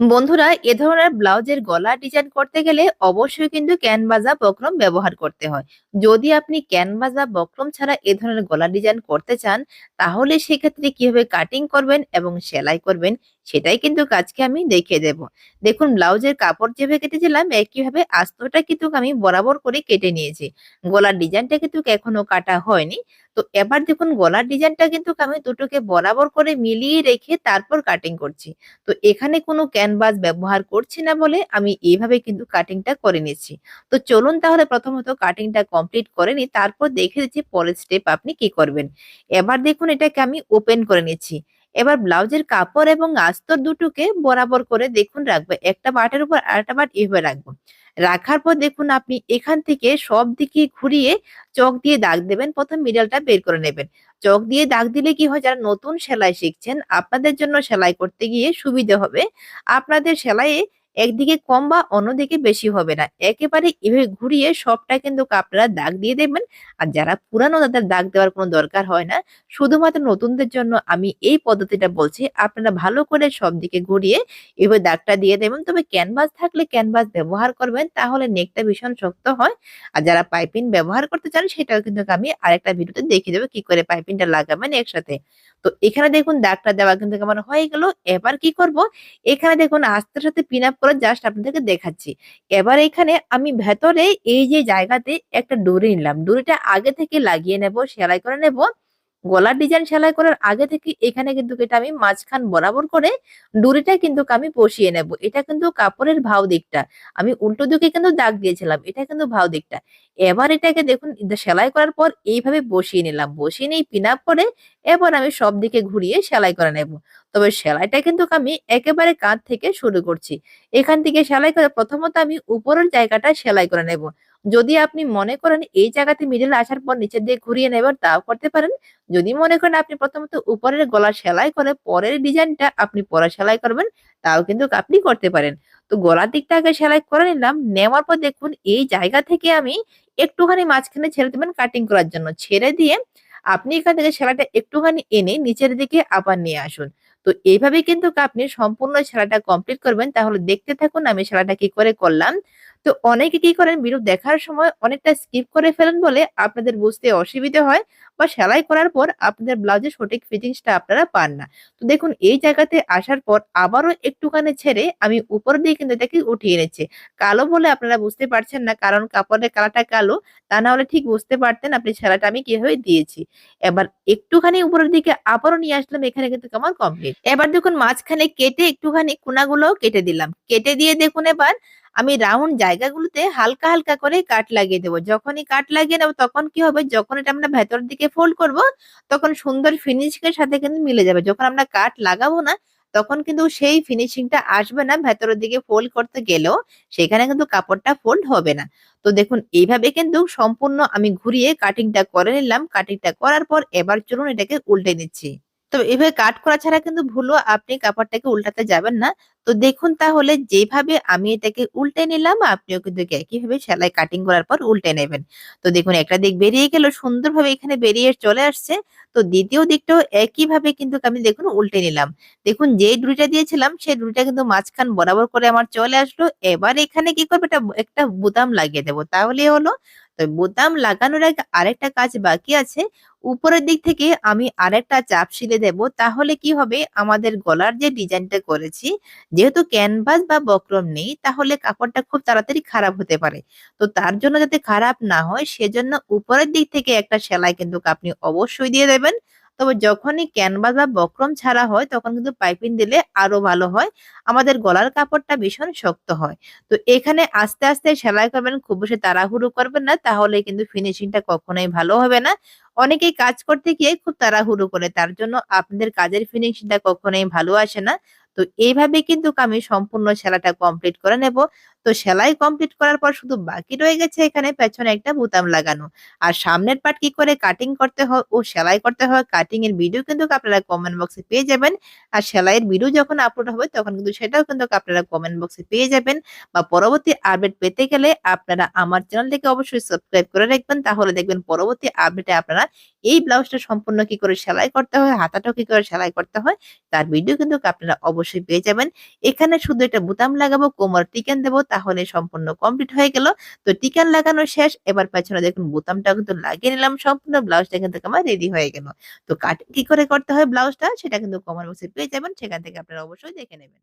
বন্ধুরা, এ ধরনের ব্লাউজের গলা ডিজাইন করতে গেলে অবশ্যই কিন্তু ক্যানভাসা বক্রম ব্যবহার করতে হয়। যদি আপনি ক্যানভাসা বক্রম ছাড়া এ ধরনের গলা ডিজাইন করতে চান, তাহলে সেক্ষেত্রে কীভাবে কাটিং করবেন এবং সেলাই করবেন সেটাই কিন্তু আজকে আমি দেখিয়ে দেব। দেখুন, ব্লাউজের কাপড় যেভাবে কেটেছিলাম একইভাবে আস্তটা কিন্তু আমি বরাবর করে কেটে নিয়েছি। গলার ডিজাইনটা কিন্তু এখনও কাটা হয়নি। তো এবার দেখুন, গলার ডিজাইনটা কিন্তু আমি দুটোকে বরাবর করে মিলিয়ে রেখে তারপর কাটিং করছি। তো এখানে কোনো ক্যানভাস ব্যবহার করছি না বলে আমি এইভাবে কিন্তু কাটিংটা করে নিচ্ছি। তো চলুন তাহলে প্রথমত কাটিংটা কমপ্লিট করে নিই, তারপর দেখে দিচ্ছি পরের স্টেপ আপনি কি করবেন। এবার দেখুন, এটাকে আমি ওপেন করে নিচ্ছি। এবার ব্লাউজের কাপড় এবং আস্তর দুটোকে বরাবর করে দেখুন রাখবে। একটা বাটের উপর আরেকটা বাট এভাবে রাখব। রাখার পর দেখুন আপনি এখান থেকে সব দিকে ঘুরিয়ে চক দিয়ে দাগ দেবেন। প্রথম মিডলটা বের করে নেবেন। চক দিয়ে দাগ দিলে কি হয়, যারা নতুন সেলাই শিখছেন, আপনাদের জন্য সেলাই করতে গিয়ে সুবিধে হবে। আপনাদের সেলাইয়ে একদিকে কম বা অন্যদিকে বেশি হবে না। একেবারে এভাবে ঘুরিয়ে সবটা কিন্তু আপনারা দাগ দিয়ে দেবেন আর যারা পুরানো তাদের দাগ দেওয়ার কোনো দরকার হয় না। শুধুমাত্র নতুনদের জন্য আমি এই পদ্ধতিটা বলছি, আপনারা ভালো করে সব দিকে ঘুরিয়ে এভাবে দাগটা দিয়ে দেবেন তবে ক্যানভাস থাকলে ক্যানভাস ব্যবহার করবেন, তাহলে নেকটা ভীষণ শক্ত হয়। আর যারা পাইপিং ব্যবহার করতে চান, সেটাও কিন্তু আমি আরেকটা ভিডিওতে দেখিয়ে দেবো কি করে পাইপিংটা লাগাবেন একসাথে। তো এখানে দেখুন দাগটা দেওয়া কিন্তু আমার হয়ে গেল। এবার কি করব? এখানে দেখুন আস্তে সাথে পিন আপ করে জাস্ট আপনাদেরকে দেখাচ্ছি। এবার এখানে আমি ভেতরে এই যে জায়গাতে একটা ডোরি নিলাম। ডোরিটা আগে থেকে লাগিয়ে নেব, সেলাই করে নেব। গলার ডিজাইন সেলাই করার আগে থেকে এখানে কিন্তু এটা আমি মাঝখান বরাবর করে ডুরিটা কিন্তু আমি বসিয়ে নেব। এটা কিন্তু কাপড়ের ভাও দিকটা। আমি উল্টো দিকে কিন্তু দাগ দিয়েছিলাম, এটা কিন্তু ভাও দিকটা। এবার এটাকে দেখুন সেলাই করার পর এইভাবে বসিয়ে নিলাম। বসিয়ে নিয়ে পিন আপ করে এবার আমি সব দিকে ঘুরিয়ে সেলাই করে নেব। তবে সেলাইটা কিন্তু আমি একেবারে কাঁধ থেকে শুরু করছি। এখান থেকে সেলাই করে প্রথমত আমি উপরের জায়গাটা সেলাই করে নেব। যদি আপনি মনে করেন এই জায়গাতে মিডল আসার পর নিচের দিয়ে ঘুরিয়ে নেবেন তাও করতে পারেন। যদি মনে করেন আপনি প্রথমত উপরের গলা সেলাই করে পরের ডিজাইনটা আপনি পরে সেলাই করবেন, তাও কিন্তু আপনি করতে পারেন। তো গলার দিকটা আগে সেলাই করে নিলাম, নেওয়ার পর দেখুন এই জায়গা থেকে আমি একটুখানি মাঝখানে ছেড়ে দেবেন কাটিং করার জন্য। ছেড়ে দিয়ে আপনি এখান থেকে সেলাইটা একটুখানি এনে নিচের দিকে আবার নিয়ে আসুন। তো এইভাবে কিন্তু আপনি সম্পূর্ণ সেলাইটা কমপ্লিট করবেন। তাহলে দেখতে থাকুন আমি সেলাইটা কি করে করলাম। তো অনেকে কি করেন? ভিডিও দেখার সময় অনেকটা স্কিপ করে ফেলেন বলে আপনাদের বুঝতে অসুবিধা হয় বা সেলাই করার পর আপনাদের ব্লাউজের সঠিক ফিটিংসটা আপনারা পান না। তো দেখুন, এই জায়গাতে আসার পর আবারও একটুখানি ছেড়ে আমি উপর দিয়ে কিন্তু এটাকে উঠিয়ে এনেছি। কালো বলে আপনারা বুঝতে পারছেন না, কারণ কাপড়ের কালারটা কালো, তা না হলে ঠিক বুঝতে পারতেন আপনি সেলাইটা আমি কীভাবে দিয়েছি। এবার একটুখানি উপরের দিকে আবারও নিয়ে আসলাম, এখানে কিন্তু আমার কমপ্লিট এবার দেখুন, মাঝখানে কেটে একটুখানি কোনাগুলোও কেটে দিলাম। কেটে দিয়ে দেখুন এবার আমি রাউন্ড জায়গাগুলোতে হালকা হালকা করে কাট লাগিয়ে দেবো। যখনই কাট লাগিয়ে নেব তখন কি হবে? যখন এটা আমরা ভেতর দিকে ফোল্ড করব, তখন সুন্দর ফিনিশিং এর সাথে কিন্তু মিলে যাবে। যখন আমরা কাট লাগাবো না, তখন কিন্তু সেই ফিনিশিংটা আসবে না ভেতরের দিকে ফোল্ড করতে গেলেও, সেখানে কিন্তু কাপড়টা ফোল্ড হবে না। তো দেখুন, এইভাবে কিন্তু সম্পূর্ণ আমি ঘুরিয়ে কাটিংটা করে নিলাম। কাটিংটা করার পর এবার চলুন এটাকে উল্টে নিচ্ছি। তো এভাবে কাট করা ছাড়া কিন্তু ভুলও আপনি কাপড়টাকে উল্টাতে যাবেন না। তো দেখুন তাহলে যেভাবে আমি এটাকে উল্টে নিলাম, আপনিও কিন্তু একইভাবে সেলাই কাটিং করার পর উল্টে নেবেন। তো দেখুন একটা দিক বেরিয়ে গেল, সুন্দরভাবে এখানে বেরিয়ে চলে আসছে। তো দ্বিতীয় দিকটাও একইভাবে কিন্তু আমি দেখুন উল্টে নিলাম। দেখুন যে ডুরিটা দিয়েছিলাম, সেই ডুরিটা কিন্তু মাঝখান বরাবর করে আমার চলে আসলো। এবার এখানে কি করব? এটা একটা বোতাম লাগিয়ে দেবো। তাহলে হলো, তো বোতাম লাগানোর আগে আরেকটা কাজ বাকি আছে। উপরের দিক থেকে আমি আরেকটা চাপ শিলে দেব, তাহলে কি হবে? আমাদের গলার যে ডিজাইনটা করেছি, যেহেতু ক্যানভাস বা বক্রম নেই, তাহলে কাপড়টা খুব তাড়াতাড়ি খারাপ হতে পারে। তো তার জন্য যাতে খারাপ না হয়, সেজন্য উপরের দিক থেকে একটা সেলাই কিন্তু আপনি অবশ্যই দিয়ে দেবেন। তবে যখনই ক্যানভাস বা বক্রম ছাড়া হয়, তখন কিন্তু পাইপিং দিলে আরও ভালো হয়। আমাদের গলার কাপড়টা ভীষণ শক্ত হয়। তো এখানে আস্তে আস্তে সেলাই করবেন, খুব বেশি তাড়াহুড়ো করবেন না, তাহলে কিন্তু ফিনিশিংটা কখনোই ভালো হবে না। অনেকেই কাজ করতে গিয়ে খুব তাড়াহুড়ো করে, তার জন্য আপনাদের কাজের ফিনিশিংটা কখনোই ভালো আসে না। তো এইভাবে কিন্তু আমি সম্পূর্ণ সেলাটা কমপ্লিট করে নেব। তো সেলাই কমপ্লিট করার পর শুধু বাকি রয়ে গেছে এখানে পেছনে একটা বোতাম লাগানো। আর সামনের পার্ট কি করে কাটিং করতে হয় ও সেলাই করতে হয় কাটিং এর ভিডিও কিন্তু আপনারা কমেন্ট বক্সে পেয়ে যাবেন। আর সেলাইয়ের ভিডিও যখন আপলোড হবে তখন কিন্তু সেটাও কিন্তু আপনারা কমেন্ট বক্সে পেয়ে যাবেন। বা পরবর্তী আপডেট পেতে গেলে আপনারা আমার চ্যানেলটিকে অবশ্যই সাবস্ক্রাইব করে রাখবেন। তাহলে দেখবেন পরবর্তী আপডেটে আপনারা এই ব্লাউজটা সম্পূর্ণ কি করে সেলাই করতে হয় হাতাটাও কি করে সেলাই করতে হয় তার ভিডিও কিন্তু আপনারা অবশ্যই পেয়ে যাবেন। এখানে শুধু একটা বোতাম লাগাবো, কোমর টিকেন দেবো তাহলে সম্পূর্ণ কমপ্লিট হয়ে গেল। তো টিকান লাগানো শেষ। এবার পেছনে দেখুন বোতামটা কিন্তু লাগিয়ে নিলাম, সম্পূর্ণ ব্লাউজটা কিন্তু আমার রেডি হয়ে গেল। তো কাট, কি করে করতে হয় ব্লাউজটা, সেটা কিন্তু কমার বক্সে পেয়ে যাবেন। সেখান থেকে আপনারা অবশ্যই দেখে নেবেন।